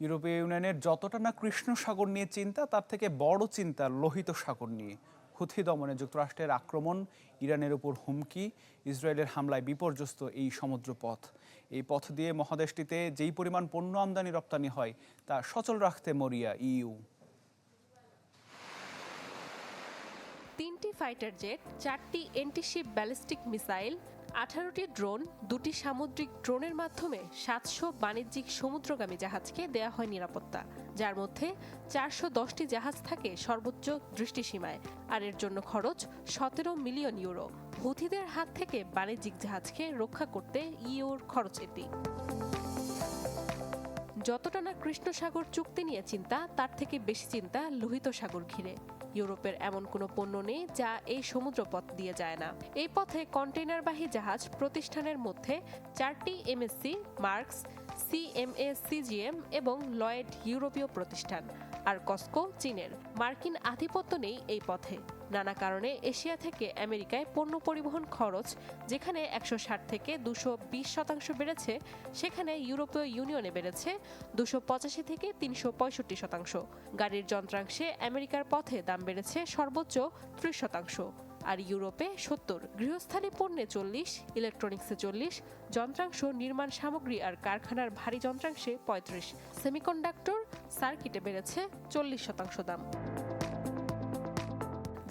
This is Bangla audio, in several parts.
ইউরোপীয় ইউনিয়নের যতটা না কৃষ্ণ সাগর নিয়ে চিন্তা, তার থেকে বড় চিন্তা লোহিত সাগর নিয়ে। হুথি দমনে যুক্তরাষ্ট্রের আক্রমণ, ইরানের উপর হুমকি, ইসরায়েলের হামলায় বিপর্যস্ত এই সমুদ্রপথ। এই পথ দিয়ে মহাদেশটিতে যেই পরিমাণ পণ্য আমদানি রপ্তানি হয়, তা সচল রাখতে মরিয়া ইইউ। তিনটি ফাইটার জেট, চারটি এন্টিশিপ ব্যালিস্টিক মিসাইল আঠারোটি ড্রোন, দুটি সামুদ্রিক ড্রোনের মাধ্যমে সাতশো বাণিজ্যিক সমুদ্রগামী জাহাজকে দেয়া হয় নিরাপত্তা, যার মধ্যে চারশো দশটি জাহাজ থাকে সর্বোচ্চ দৃষ্টিসীমায়, আর এর জন্য খরচ সতেরো মিলিয়ন ইউরো। হুথিদের হাত থেকে বাণিজ্যিক জাহাজকে রক্ষা করতে ইউর খরচ এটি। যতটা না কৃষ্ণ সাগর চুক্তি নিয়ে চিন্তা, তার থেকে বেশি চিন্তা লোহিত সাগর ঘিরে। ইউরোপের এমন কোনো পণ্য নেই যা এই সমুদ্রপথ দিয়ে যায় না। এই পথে কন্টেইনারবাহী জাহাজ প্রতিষ্ঠানের মধ্যে চারটি এমএসসি মার্কস সিএমএ সিজিএম এবং লয়েড ইউরোপীয় প্রতিষ্ঠান। আর কস্কো চীনের। মার্কিন আধিপত্য নেই এই পথে। নানা কারণে এশিয়া থেকে আমেরিকায় পণ্য পরিবহন খরচ, যেখানে একশো ষাট থেকে দুশো বিশ শতাংশ বেড়েছে, সেখানে ইউরোপীয় ইউনিয়নে বেড়েছে দুশো পঁচাশি থেকে তিনশো পঁয়ষট্টি শতাংশ। গাড়ির যন্ত্রাংশে আমেরিকার পথে দাম বেড়েছে সর্বোচ্চ ত্রিশ শতাংশ। আর ইউরোপে সত্তর গৃহস্থালী পণ্যে চল্লিশ, ইলেকট্রনিক্সে চল্লিশ, যন্ত্রাংশ নির্মাণ সামগ্রী আর কারখানার ভারী যন্ত্রাংশে পঁয়ত্রিশ। সেমিকন্ডাক্টর সার্কিটে বেড়েছে চল্লিশ শতাংশ দাম।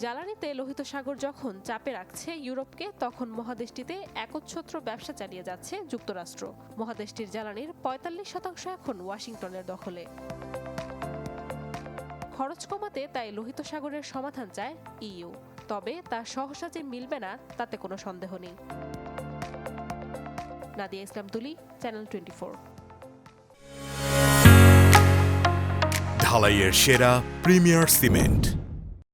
জ্বালানিতে লোহিত সাগর যখন চাপে রাখছে ইউরোপকে, তখন মহাদেশটিতে একচ্ছত্র ব্যবসা চালিয়ে যাচ্ছে যুক্তরাষ্ট্র। মহাদেশটির জ্বালানির পঁয়তাল্লিশ শতাংশ এখন ওয়াশিংটনের দখলে। খরচ কমাতে তাই লোহিত সাগরের সমাধান চায় ইইউ। তবে তা সহসা যে মিলবে না, তাতে কোনো সন্দেহ নেই। নাদিয়া ইসলাম তুলি, চ্যানেল টোয়েন্টি ফোর। ঢালাইয়ের সেরা প্রিমিয়ার সিমেন্ট।